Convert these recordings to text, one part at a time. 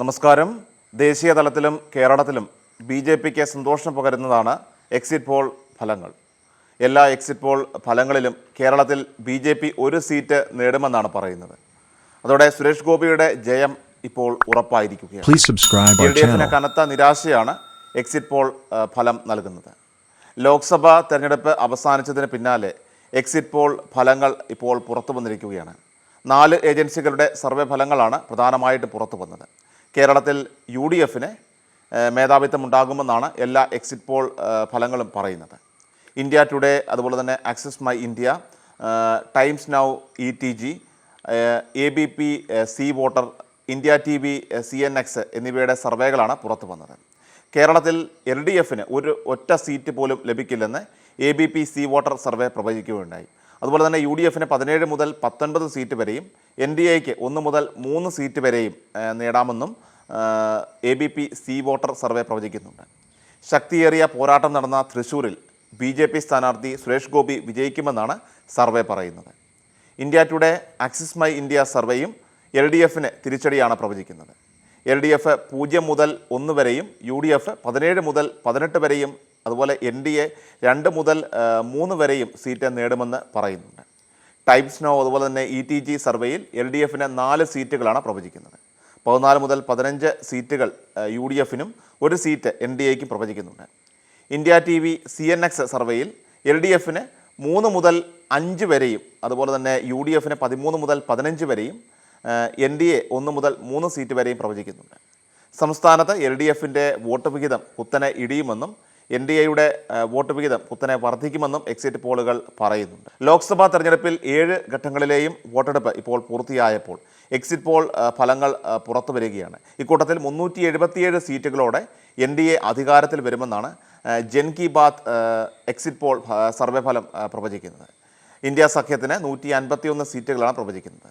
നമസ്കാരം. ദേശീയ തലത്തിലും കേരളത്തിലും ബി ജെ പിക്ക് സന്തോഷം പകരുന്നതാണ് എക്സിറ്റ് പോൾ ഫലങ്ങൾ. എല്ലാ എക്സിറ്റ് പോൾ ഫലങ്ങളിലും കേരളത്തിൽ ബി ജെ പി ഒരു സീറ്റ് നേടുമെന്നാണ് പറയുന്നത്. അതോടെ സുരേഷ് ഗോപിയുടെ ജയം ഇപ്പോൾ ഉറപ്പായിരിക്കുകയാണ്. എൽ ഡി എഫിന് കനത്ത നിരാശയാണ് എക്സിറ്റ് പോൾ ഫലം നൽകുന്നത്. ലോക്സഭാ തെരഞ്ഞെടുപ്പ് അവസാനിച്ചതിന് പിന്നാലെ എക്സിറ്റ് പോൾ ഫലങ്ങൾ ഇപ്പോൾ പുറത്തു വന്നിരിക്കുകയാണ്. നാല് ഏജൻസികളുടെ സർവേ ഫലങ്ങളാണ് പ്രധാനമായിട്ട് പുറത്തു വന്നത്. കേരളത്തിൽ യു ഡി എഫിന് മേധാവിത്വം ഉണ്ടാകുമെന്നാണ് എല്ലാ എക്സിറ്റ് പോൾ ഫലങ്ങളും പറയുന്നത്. ഇന്ത്യ ടുഡേ അതുപോലെ തന്നെ Axis My India Times Now E T G A B P C voter India T V C N X എന്നിവയുടെ സർവേകളാണ് പുറത്തു വന്നത്. കേരളത്തിൽ എൽ ഡി എഫിന് ഒരു ഒറ്റ സീറ്റ് പോലും ലഭിക്കില്ലെന്ന് A B P C voter survey പ്രവചിക്കുകയുണ്ടായി. അതുപോലെ തന്നെ യു ഡി എഫിന് പതിനേഴ് മുതൽ പത്തൊൻപത് സീറ്റ് വരെയും എൻ ഡി എക്ക് ഒന്ന് മുതൽ മൂന്ന് സീറ്റ് വരെയും നേടാമെന്നും A B P C voter survey പ്രവചിക്കുന്നുണ്ട്. ശക്തിയേറിയ പോരാട്ടം നടന്ന തൃശൂരിൽ ബി ജെ പി സ്ഥാനാർത്ഥി സുരേഷ് ഗോപി വിജയിക്കുമെന്നാണ് സർവേ പറയുന്നത്. India Today Axis My India സർവേയും L D എഫിന് തിരിച്ചടിയാണ് പ്രവചിക്കുന്നത്. എൽ ഡി എഫ് പൂജ്യം മുതൽ ഒന്ന് വരെയും യു ഡി എഫ് പതിനേഴ് മുതൽ പതിനെട്ട് വരെയും അതുപോലെ എൻ ഡി എ രണ്ട് മുതൽ മൂന്ന് വരെയും സീറ്റ് നേടുമെന്ന് പറയുന്നുണ്ട്. ടൈംസ് നോ അതുപോലെ തന്നെ ഇ ടി ജി സർവേയിൽ എൽ ഡി എഫിന് നാല് സീറ്റുകളാണ് പ്രവചിക്കുന്നത്. പതിനാല് മുതൽ പതിനഞ്ച് സീറ്റുകൾ യു ഡി എഫിനും ഒരു സീറ്റ് എൻ ഡി എക്കും പ്രവചിക്കുന്നുണ്ട്. India T V C N X സർവേയിൽ എൽ ഡി എഫിന് മൂന്ന് മുതൽ അഞ്ച് വരെയും അതുപോലെ തന്നെ യു ഡി എഫിന് പതിമൂന്ന് മുതൽ പതിനഞ്ച് വരെയും എൻ ഡി എ ഒന്ന് മുതൽ മൂന്ന് സീറ്റ് വരെയും പ്രവചിക്കുന്നുണ്ട്. സംസ്ഥാനത്ത് എൽ ഡി എഫിന്റെ വോട്ട് വിഹിതം കുത്തനെ ഇടിയുമെന്നും എൻ ഡി എയുടെ വോട്ട് വിഹിതം കുത്തനെ വർദ്ധിക്കുമെന്നും എക്സിറ്റ് പോളുകൾ പറയുന്നുണ്ട്. ലോക്സഭാ തെരഞ്ഞെടുപ്പിൽ ഏഴ് ഘട്ടങ്ങളിലെയും വോട്ടെടുപ്പ് ഇപ്പോൾ പൂർത്തിയായപ്പോൾ എക്സിറ്റ് പോൾ ഫലങ്ങൾ പുറത്തു വരികയാണ്. ഇക്കൂട്ടത്തിൽ മുന്നൂറ്റി എഴുപത്തിയേഴ് സീറ്റുകളോടെ എൻ ഡി എ അധികാരത്തിൽ വരുമെന്നാണ് Jan Ki Baat exit poll survey ഫലം പ്രവചിക്കുന്നത്. ഇന്ത്യ സഖ്യത്തിന് നൂറ്റി അൻപത്തിയൊന്ന് സീറ്റുകളാണ് പ്രവചിക്കുന്നത്.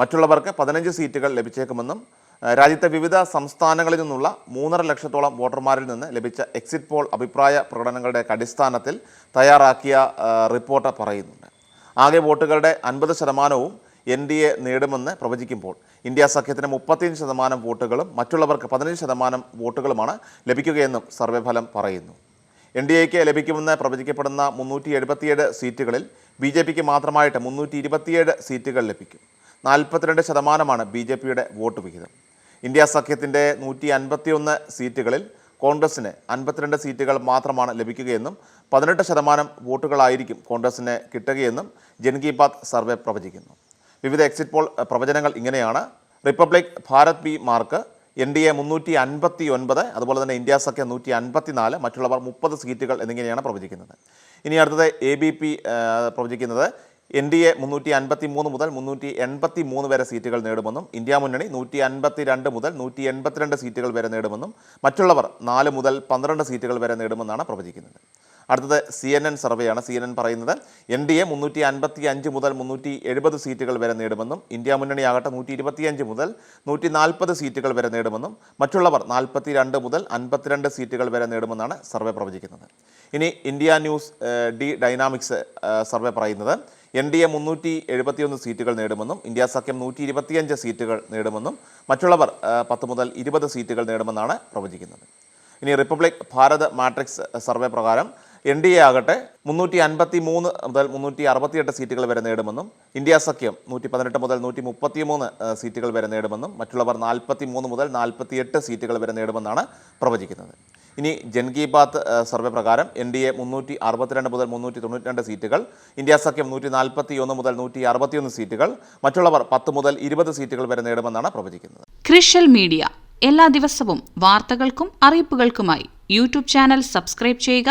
മറ്റുള്ളവർക്ക് പതിനഞ്ച് സീറ്റുകൾ ലഭിച്ചേക്കുമെന്നും രാജ്യത്തെ വിവിധ സംസ്ഥാനങ്ങളിൽ നിന്നുള്ള മൂന്നര ലക്ഷത്തോളം വോട്ടർമാരിൽ നിന്ന് ലഭിച്ച എക്സിറ്റ് പോൾ അഭിപ്രായ പ്രകടനങ്ങളുടെ അടിസ്ഥാനത്തിൽ തയ്യാറാക്കിയ റിപ്പോർട്ട് പറയുന്നുണ്ട്. ആകെ വോട്ടുകളുടെ അൻപത് ശതമാനവും എൻ ഡി എ നേടുമെന്ന് പ്രവചിക്കുമ്പോൾ ഇന്ത്യ സഖ്യത്തിന് മുപ്പത്തിയഞ്ച് ശതമാനം വോട്ടുകളും മറ്റുള്ളവർക്ക് പതിനഞ്ച് ശതമാനം വോട്ടുകളുമാണ് ലഭിക്കുകയെന്നും സർവേ ഫലം പറയുന്നു. എൻ ഡി എക്ക് ലഭിക്കുമെന്ന് പ്രവചിക്കപ്പെടുന്ന മുന്നൂറ്റി എഴുപത്തിയേഴ് സീറ്റുകളിൽ ബി ജെ പിക്ക് മാത്രമായിട്ട് മുന്നൂറ്റി ഇരുപത്തിയേഴ് സീറ്റുകൾ ലഭിക്കും. നാൽപ്പത്തിരണ്ട് ശതമാനമാണ് ബി ജെ പിയുടെ വോട്ട് വിഹിതം. ഇന്ത്യ സഖ്യത്തിന്റെ നൂറ്റി അൻപത്തിയൊന്ന് സീറ്റുകളിൽ കോൺഗ്രസിന് അൻപത്തിരണ്ട് സീറ്റുകൾ മാത്രമാണ് ലഭിക്കുകയെന്നും പതിനെട്ട് ശതമാനം വോട്ടുകളായിരിക്കും കോൺഗ്രസിന് കിട്ടുകയെന്നും ജൻകി ബാത് സർവേ പ്രവചിക്കുന്നു. വിവിധ എക്സിറ്റ് പോൾ പ്രവചനങ്ങൾ ഇങ്ങനെയാണ്. Republic Bharat P Marq N D A മുന്നൂറ്റി അൻപത്തി ഒൻപത് അതുപോലെ തന്നെ ഇന്ത്യ സഖ്യ നൂറ്റി അൻപത്തി നാല് മറ്റുള്ളവർ മുപ്പത് സീറ്റുകൾ എന്നിങ്ങനെയാണ് പ്രവചിക്കുന്നത്. ഇനി അടുത്തത് എ ബി പി പ്രവചിക്കുന്നത് എൻ ഡി എ മുന്നൂറ്റി അൻപത്തി മൂന്ന് മുതൽ മുന്നൂറ്റി എൺപത്തി മൂന്ന് വരെ സീറ്റുകൾ നേടുമെന്നും ഇന്ത്യ മുന്നണി നൂറ്റി അൻപത്തി രണ്ട് മുതൽ നൂറ്റി എൺപത്തിരണ്ട് സീറ്റുകൾ വരെ നേടുമെന്നും മറ്റുള്ളവർ നാല് മുതൽ പന്ത്രണ്ട് സീറ്റുകൾ വരെ നേടുമെന്നാണ് പ്രവചിക്കുന്നത്. അടുത്തത് സി എൻ എൻ സർവേയാണ്. സി എൻ എൻ പറയുന്നത് എൻ ഡി എ മുന്നൂറ്റി അൻപത്തി അഞ്ച് മുതൽ മുന്നൂറ്റി എഴുപത് സീറ്റുകൾ വരെ നേടുമെന്നും ഇന്ത്യ മുന്നണിയാകട്ടെ നൂറ്റി ഇരുപത്തിയഞ്ച് മുതൽ നൂറ്റി നാൽപ്പത് സീറ്റുകൾ വരെ നേടുമെന്നും മറ്റുള്ളവർ നാൽപ്പത്തി രണ്ട് മുതൽ അൻപത്തിരണ്ട് സീറ്റുകൾ വരെ നേടുമെന്നാണ് സർവേ പ്രവചിക്കുന്നത്. ഇനി India News D Dynamics survey പറയുന്നത് എൻ ഡി എ മുന്നൂറ്റി എഴുപത്തിയൊന്ന് സീറ്റുകൾ നേടുമെന്നും ഇന്ത്യ സഖ്യം നൂറ്റി ഇരുപത്തിയഞ്ച് സീറ്റുകൾ നേടുമെന്നും മറ്റുള്ളവർ പത്ത് മുതൽ ഇരുപത് സീറ്റുകൾ നേടുമെന്നാണ് പ്രവചിക്കുന്നത്. ഇനി റിപ്പബ്ലിക് ഭാരത് മാട്രിക്സ് സർവേ പ്രകാരം എൻ ഡി എ ആകട്ടെ മുന്നൂറ്റി അൻപത്തി മൂന്ന് മുതൽ മുന്നൂറ്റി അറുപത്തിയെട്ട് സീറ്റുകൾ വരെ നേടുമെന്നും ഇന്ത്യ സഖ്യം നൂറ്റി പതിനെട്ട് മുതൽ നൂറ്റി മുപ്പത്തി മൂന്ന് സീറ്റുകൾ വരെ നേടുമെന്നും മറ്റുള്ളവർ നാൽപ്പത്തി മൂന്ന് മുതൽ നാൽപ്പത്തിയെട്ട് സീറ്റുകൾ വരെ നേടുമെന്നാണ് പ്രവചിക്കുന്നത്. ഇനി ജൻകി ബാത്ത് സർവേ പ്രകാരം എൻ ഡി എ മുന്നൂറ്റി അറുപത്തിരണ്ട് മുതൽ മുന്നൂറ്റി തൊണ്ണൂറ്റി രണ്ട് സീറ്റുകൾ ഇന്ത്യ സഖ്യം നൂറ്റി നാൽപ്പത്തി ഒന്ന് മുതൽ നൂറ്റി അറുപത്തിയൊന്ന് സീറ്റുകൾ മറ്റുള്ളവർ പത്ത് മുതൽ ഇരുപത് സീറ്റുകൾ വരെ നേടുമെന്നാണ് പ്രവചിക്കുന്നത്. ക്രിഷ്യൽ മീഡിയ എല്ലാ ദിവസവും വാർത്തകൾക്കും അറിയിപ്പുകൾക്കുമായി യൂട്യൂബ് ചാനൽ സബ്സ്ക്രൈബ് ചെയ്യുക